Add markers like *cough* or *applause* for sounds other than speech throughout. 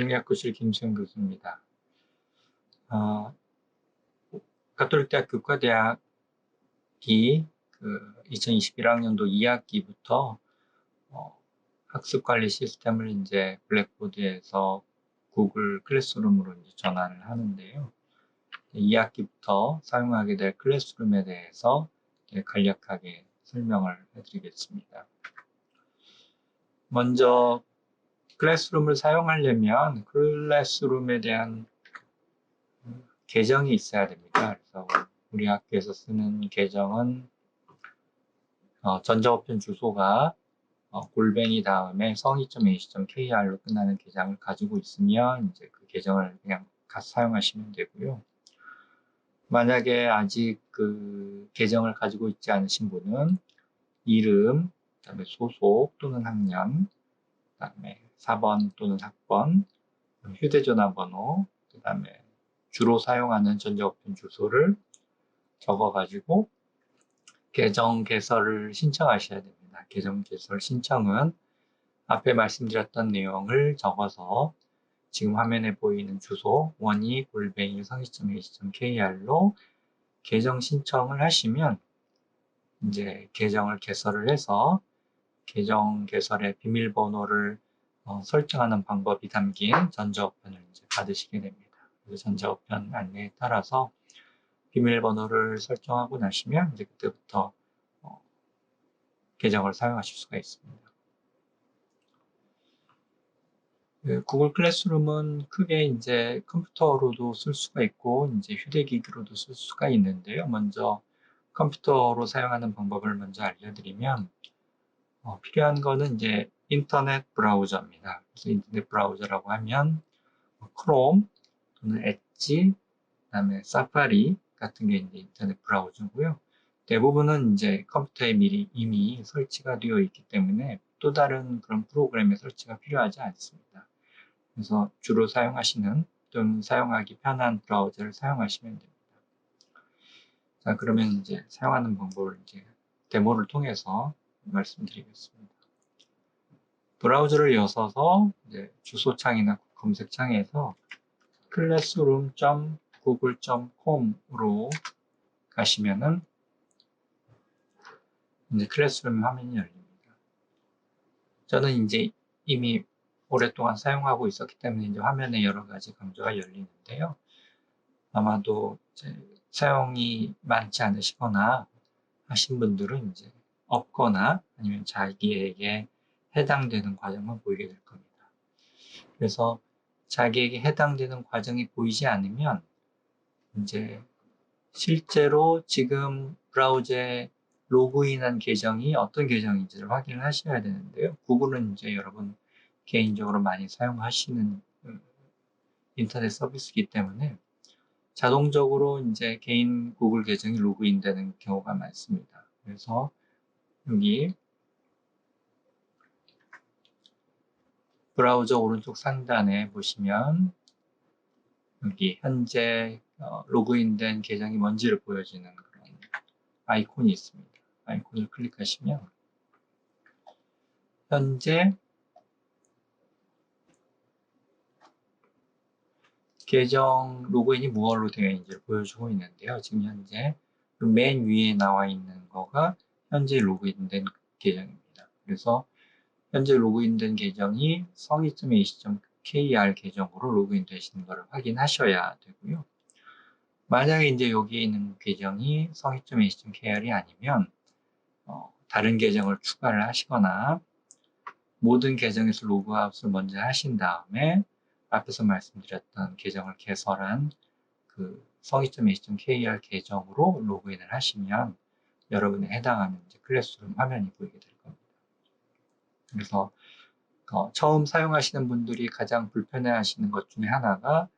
국립학교실 김수영 교수입니다. 어, 가톨릭대학 교과대학이 그 2021학년도 2학기부터 어, 학습관리 시스템을 이제 블랙보드에서 구글 클래스룸으로 이제 전환을 하는데요. 2학기부터 사용하게 될 클래스룸에 대해서 간략하게 설명을 해드리겠습니다. 먼저 클래스룸을 사용하려면 클래스룸에 대한 계정이 있어야 됩니다. 그래서 우리 학교에서 쓰는 계정은 어, 전자우편 주소가 어, 골뱅이 다음에 성의.ac.kr로 끝나는 계정을 가지고 있으면 이제 그 계정을 그냥 사용하시면 되고요. 만약에 아직 그 계정을 가지고 있지 않으신 분은 이름, 그다음에 소속 또는 학년, 그다음에 4번 또는 학번, 휴대전화 번호, 그다음에 주로 사용하는 전자우편 주소를 적어가지고 계정 개설을 신청하셔야 됩니다. 계정 개설 신청은 앞에 말씀드렸던 내용을 적어서 지금 화면에 보이는 주소 원이 골뱅이 성시점.ac.kr로 계정 신청을 하시면 이제 계정을 개설을 해서 계정 개설의 비밀번호를 어, 설정하는 방법이 담긴 전자우편을 이제 받으시게 됩니다. 전자우편 안내에 따라서 비밀번호를 설정하고 나시면 이제 그때부터 어, 계정을 사용하실 수가 있습니다. 그 구글 클래스룸은 크게 이제 컴퓨터로도 쓸 수가 있고 이제 휴대기기로도 쓸 수가 있는데요. 먼저 컴퓨터로 사용하는 방법을 먼저 알려드리면 어, 필요한 거는 이제 인터넷 브라우저입니다. 그래서 인터넷 브라우저라고 하면 크롬 또는 엣지, 그다음에 사파리 같은 게 이제 인터넷 브라우저고요. 대부분은 이제 컴퓨터에 미리 이미 설치가 되어 있기 때문에 또 다른 그런 프로그램의 설치가 필요하지 않습니다. 그래서 주로 사용하시는 또는 사용하기 편한 브라우저를 사용하시면 됩니다. 자, 그러면 이제 사용하는 방법을 이제 데모를 통해서 말씀드리겠습니다. 브라우저를 여서서 주소창이나 검색창에서 classroom.google.com으로 가시면은 이제 클래스룸 화면이 열립니다. 저는 이제 이미 오랫동안 사용하고 있었기 때문에 이제 화면에 여러 가지 강조가 열리는데요. 아마도 사용이 많지 않으시거나 하신 분들은 이제 없거나 아니면 자기에게 해당되는 과정만 보이게 될 겁니다. 그래서 자기에게 해당되는 과정이 보이지 않으면 이제 실제로 지금 브라우저에 로그인한 계정이 어떤 계정인지를 확인을 하셔야 되는데요. 구글은 이제 여러분 개인적으로 많이 사용하시는 음, 인터넷 서비스이기 때문에 자동적으로 이제 개인 구글 계정이 로그인 되는 경우가 많습니다. 그래서 여기 브라우저 오른쪽 상단에 보시면 여기 현재 어, 로그인된 계정이 뭔지를 보여주는 그런 아이콘이 있습니다. 아이콘을 클릭하시면 현재 계정 로그인이 무엇으로 되어 있는지를 보여주고 있는데요. 지금 현재 맨 위에 나와 있는 거가 현재 로그인된 계정입니다. 그래서 현재 로그인된 계정이 성의.ac.kr 계정으로 로그인 되시는 것을 확인하셔야 되고요. 만약에 이제 여기에 있는 계정이 성의.ac.kr이 아니면 어, 다른 계정을 추가를 하시거나 모든 계정에서 로그아웃을 먼저 하신 다음에 앞에서 말씀드렸던 계정을 개설한 그 성의.ac.kr 계정으로 로그인을 하시면 여러분에 해당하는 클래스룸 화면이 보이게 될 겁니다. 그래서 어, 처음 사용하시는 분들이 가장 불편해 하시는 것 중에 하나가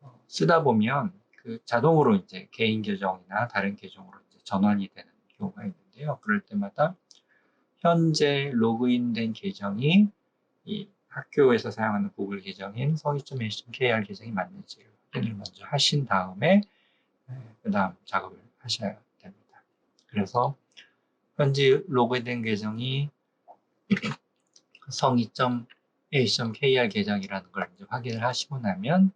어, 쓰다 보면 그 자동으로 이제 개인 계정이나 다른 계정으로 이제 전환이 되는 경우가 있는데요. 그럴 때마다 현재 로그인된 계정이 이 학교에서 사용하는 구글 계정인 성의.ac.kr 계정이 맞는지를 확인을 먼저 하신 다음에 네, 그 다음 작업을 하셔야. 그래서 현재 로그인된 계정이 *clears throat* 성의.ac.kr a.kr 계정이라는 걸 이제 확인을 하시고 나면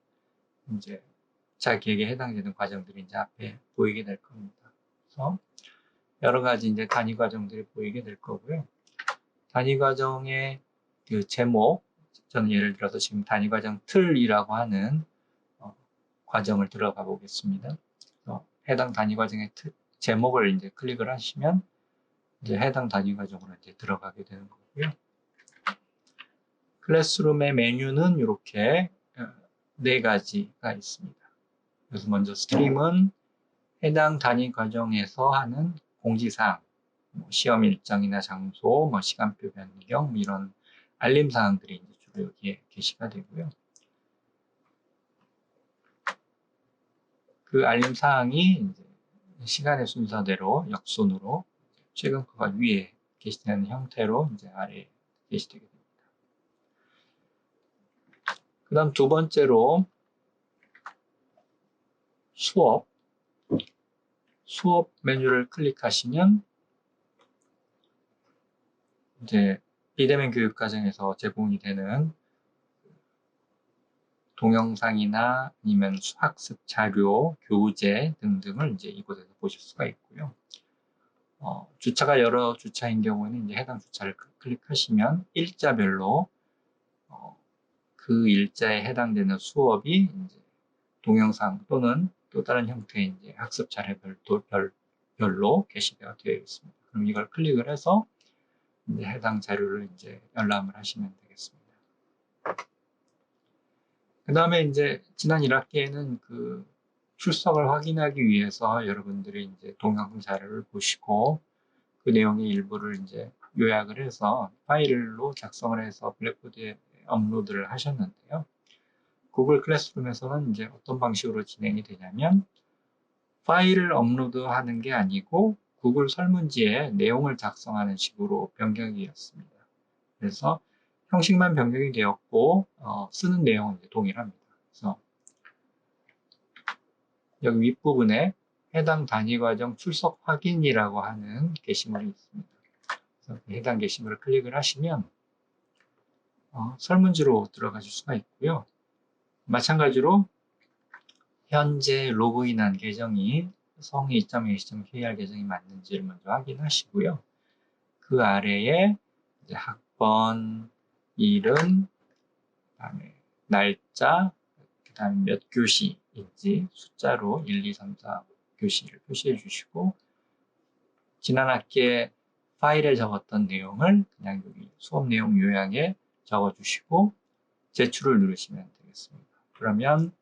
이제 자기에게 해당되는 과정들이 이제 앞에 보이게 될 겁니다. 그래서 여러 가지 이제 단위 과정들이 보이게 될 거고요. 단위 과정의 그 제목, 저는 예를 들어서 지금 단위 과정 틀이라고 하는 어, 과정을 들어가 보겠습니다. 해당 단위 과정의 틀, 제목을 이제 클릭을 하시면 이제 해당 단위 과정으로 이제 들어가게 되는 거고요. 클래스룸의 메뉴는 이렇게 어, 네 가지가 있습니다. 그래서 먼저 스트림은 해당 단위 과정에서 하는 공지사항, 뭐 시험 일정이나 장소, 뭐 시간표 변경, 뭐 이런 알림 사항들이 이제 주로 여기에 게시가 되고요. 그 알림 사항이 이제 시간의 순서대로 역순으로 최근 거가 위에 게시되는 형태로 이제 아래에 게시되게 됩니다. 그 다음 두 번째로 수업 수업 메뉴를 클릭하시면 이제 비대면 교육 과정에서 제공이 되는 동영상이나 아니면 학습 자료, 교재 등등을 이제 이곳에서 보실 수가 있고요. 어, 주차가 여러 주차인 경우에는 이제 해당 주차를 클릭하시면 일자별로 어, 그 일자에 해당되는 수업이 이제 동영상 또는 또 다른 형태의 이제 학습 자료별로 게시가 되어 있습니다. 그럼 이걸 클릭을 해서 이제 해당 자료를 이제 열람을 하시면 되겠습니다. 그 다음에 이제 지난 1학기에는 그 출석을 확인하기 위해서 여러분들이 이제 동영상 자료를 보시고 그 내용의 일부를 이제 요약을 해서 파일로 작성을 해서 블랙보드에 업로드를 하셨는데요. 구글 클래스룸에서는 이제 어떤 방식으로 진행이 되냐면 파일을 업로드하는 게 아니고 구글 설문지에 내용을 작성하는 식으로 변경이 되었습니다. 그래서 형식만 변경이 되었고 어, 쓰는 내용은 동일합니다. 그래서 여기 윗부분에 해당 단위 과정 출석 확인이라고 하는 게시물이 있습니다. 그래서 해당 게시물을 클릭을 하시면 어, 설문지로 들어가실 수가 있고요. 마찬가지로 현재 로그인한 계정이 성이 2.a.kr 계정이 맞는지를 먼저 확인하시고요. 그 아래에 학번, 이름, 그다음에 날짜, 그다음에 몇 교시인지 숫자로 1, 2, 3, 4 교시를 표시해 주시고 지난 학기에 파일에 적었던 내용을 그냥 여기 수업 내용 요약에 적어 주시고 제출을 누르시면 되겠습니다. 그러면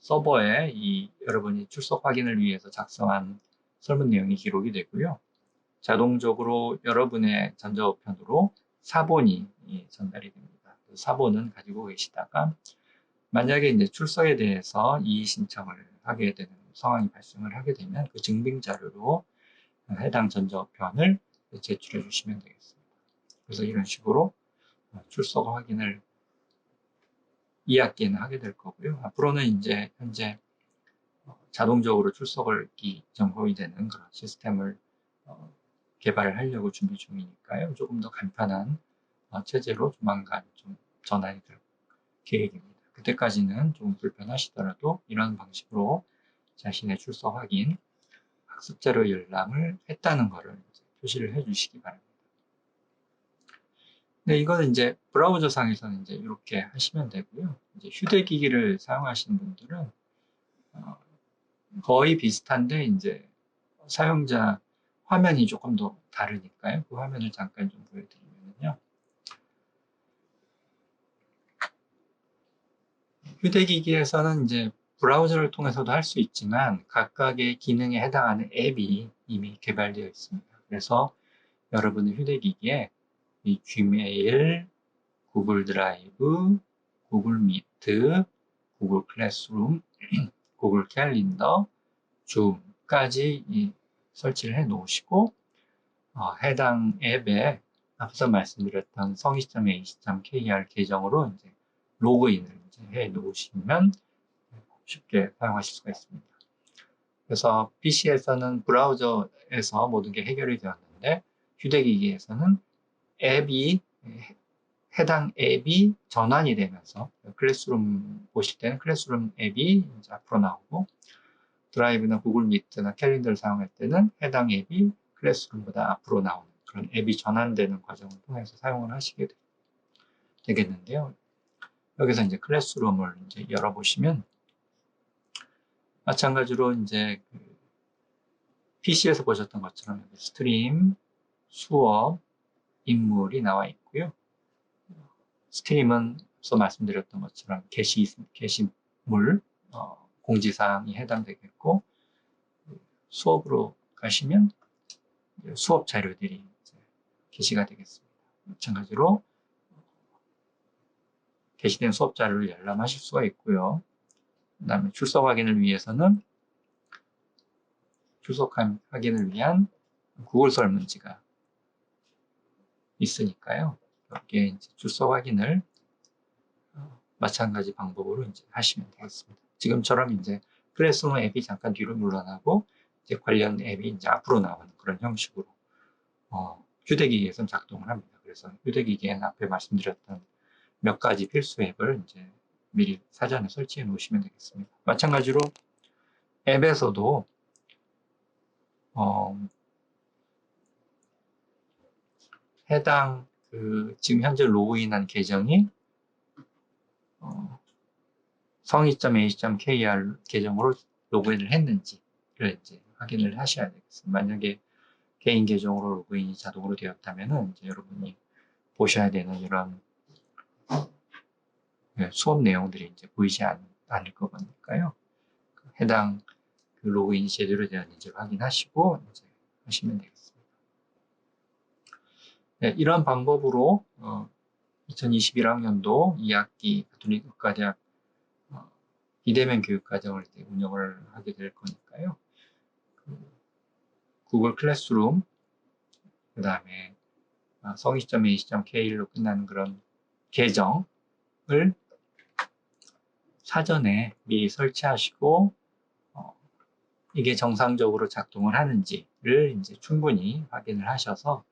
서버에 이 여러분이 출석 확인을 위해서 작성한 설문 내용이 기록이 되고요. 자동적으로 여러분의 전자우편으로 사본이 전달이 됩니다. 그 사본은 가지고 계시다가 만약에 이제 출석에 대해서 이의 신청을 하게 되는 상황이 발생을 하게 되면 그 증빙 자료로 해당 전자우편을 제출해 주시면 되겠습니다. 그래서 이런 식으로 출석 확인을 2학기에는 하게 될 거고요. 앞으로는 이제 현재 어, 자동적으로 출석을 점검이 되는 그런 시스템을 어, 개발을 하려고 준비 중이니까요. 조금 더 간편한 어, 체제로 조만간 좀 전환이 될 계획입니다. 그때까지는 좀 불편하시더라도 이런 방식으로 자신의 출석 확인, 학습 자료 열람을 했다는 것을 표시를 해 주시기 바랍니다. 네, 이거는 이제 브라우저 상에서는 이제 이렇게 하시면 되고요. 이제 휴대기기를 사용하시는 분들은 어, 거의 비슷한데 이제 사용자 화면이 조금 더 다르니까요. 그 화면을 잠깐 좀 보여드리면요. 휴대기기에서는 이제 브라우저를 통해서도 할 수 있지만 각각의 기능에 해당하는 앱이 이미 개발되어 있습니다. 그래서 여러분의 휴대기기에 이 Gmail, 구글 드라이브, 구글 미트, 구글 클래스룸, *clears throat* 구글 캘린더, 줌까지 설치를 해 놓으시고 어, 해당 앱에 앞서 말씀드렸던 성희.ac.kr 계정으로 이제 로그인을 이제 해 놓으시면 쉽게 사용하실 수가 있습니다. 그래서 PC에서는 브라우저에서 모든 게 해결이 되었는데 휴대기기에서는 앱이 해당 앱이 전환이 되면서 클래스룸 보실 때는 클래스룸 앱이 앞으로 나오고 드라이브나 구글 미트나 캘린더를 사용할 때는 해당 앱이 클래스룸보다 앞으로 나오는 그런 앱이 전환되는 과정을 통해서 사용을 하시게 되- 되겠는데요. 여기서 이제 클래스룸을 이제 열어보시면 마찬가지로 이제 그 PC에서 보셨던 것처럼 스트림, 수업, 인물이 나와 있고요. 스트림은 앞서 말씀드렸던 것처럼 게시, 게시물, 어, 공지사항이 해당되겠고, 수업으로 가시면 수업 자료들이 게시가 되겠습니다. 마찬가지로 게시된 수업 자료를 열람하실 수가 있고요. 그 다음에 출석 확인을 위해서는 출석 확인을 위한 구글 설문지가 있으니까요. 여기에 출석 확인을 어, 마찬가지 방법으로 이제 하시면 되겠습니다. 지금처럼 이제 클래스룸 앱이 잠깐 뒤로 물러나고 이제 관련 앱이 이제 앞으로 나오는 그런 형식으로 어, 휴대기기에서 작동을 합니다. 그래서 휴대기기에는 앞에 말씀드렸던 몇 가지 필수 앱을 이제 미리 사전에 설치해 놓으시면 되겠습니다. 마찬가지로 앱에서도 어, 해당 그 지금 현재 로그인한 계정이 어, 성의.ac.kr 계정으로 로그인을 했는지를 이제 확인을 하셔야 되겠습니다. 만약에 개인 계정으로 로그인이 자동으로 되었다면은 이제 여러분이 보셔야 되는 이런 네, 수업 내용들이 이제 보이지 않, 않을 거니까요. 해당 그 로그인이 제대로 되었는지 확인하시고 이제 하시면 되겠습니다. 네, 이런 방법으로 어, 2021학년도 2학기 가톨릭 의과대학 어, 비대면 교육과정을 운영을 하게 될 거니까요. 그 구글 클래스룸, 그 다음에 어, 성의.ac.kr로 끝나는 그런 계정을 사전에 미리 설치하시고 어, 이게 정상적으로 작동을 하는지를 이제 충분히 확인을 하셔서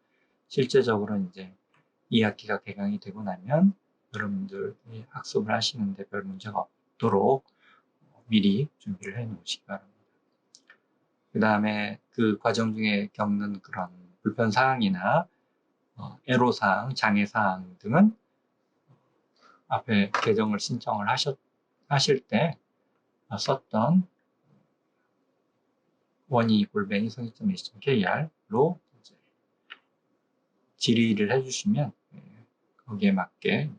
실제적으로 이제 2학기가 개강이 되고 나면 여러분들이 학습을 하시는데 별 문제가 없도록 미리 준비를 해 놓으시기 바랍니다. 그 다음에 그 과정 중에 겪는 그런 불편사항이나 어, 애로사항, 장애사항 등은 앞에 계정을 신청을 하셨, 하실 때 썼던 원이 골뱅이 성의점.ac.kr로 질의를 해주시면 예, 거기에 맞게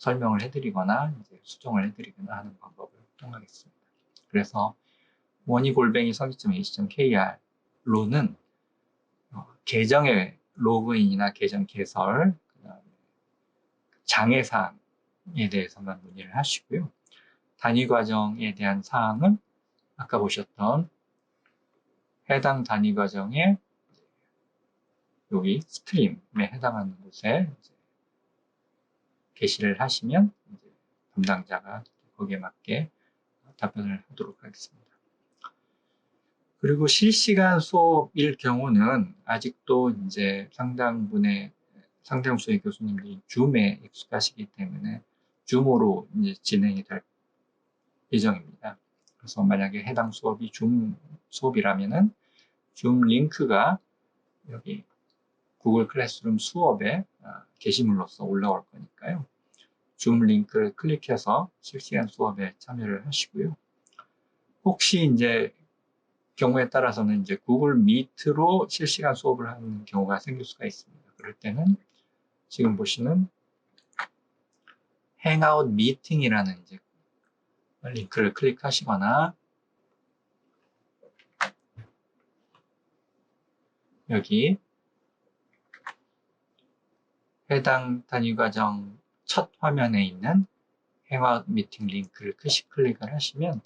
설명을 해드리거나 수정을 해드리거나 하는 방법을 통하겠습니다. 그래서 원이 골뱅이 성의점.ac.kr로는 어, 계정의 로그인이나 계정 개설, 장애 사항에 대해서만 문의를 하시고요. 단위 과정에 대한 사항은 아까 보셨던 해당 단위 과정에 여기 스트림에 해당하는 곳에 게시를 하시면 담당자가 거기에 맞게 답변을 하도록 하겠습니다. 그리고 실시간 수업일 경우는 아직도 이제 상당분의 상당수의 교수님들이 줌에 익숙하시기 때문에 줌으로 이제 진행이 될 예정입니다. 그래서 만약에 해당 수업이 줌 수업이라면은 줌 링크가 여기 구글 클래스룸 수업에 아, 게시물로서 올라올 거니까요. 줌 링크를 클릭해서 실시간 수업에 참여를 하시고요. 혹시 이제 경우에 따라서는 이제 구글 미트로 실시간 수업을 하는 경우가 생길 수가 있습니다. 그럴 때는 지금 보시는 행아웃 미팅이라는 이제 링크를 클릭하시거나 여기 해당 단위 과정 첫 화면에 있는 행아웃 미팅 링크를 클릭을 하시면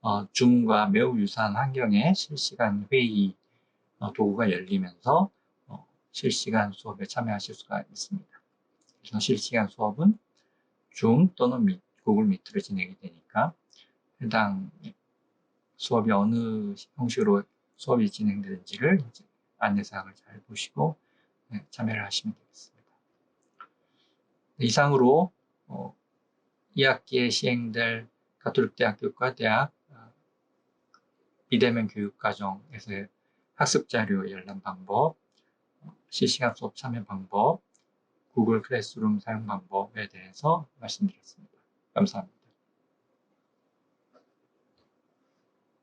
어, 줌과 매우 유사한 환경에 실시간 회의 어, 도구가 열리면서 어, 실시간 수업에 참여하실 수가 있습니다. 그래서 실시간 수업은 줌 또는 미, 구글 미트로 진행이 되니까 해당 수업이 어느 형식으로 수업이 진행되는지를 안내사항을 잘 보시고 네, 참여를 하시면 되겠습니다. 이상으로 어, 2학기에 시행될 가톨릭대학교과 대학 어, 비대면 교육과정에서의 학습 자료 열람 방법, 어, 실시간 수업 참여 방법, 구글 클래스룸 사용 방법에 대해서 말씀드렸습니다. 감사합니다.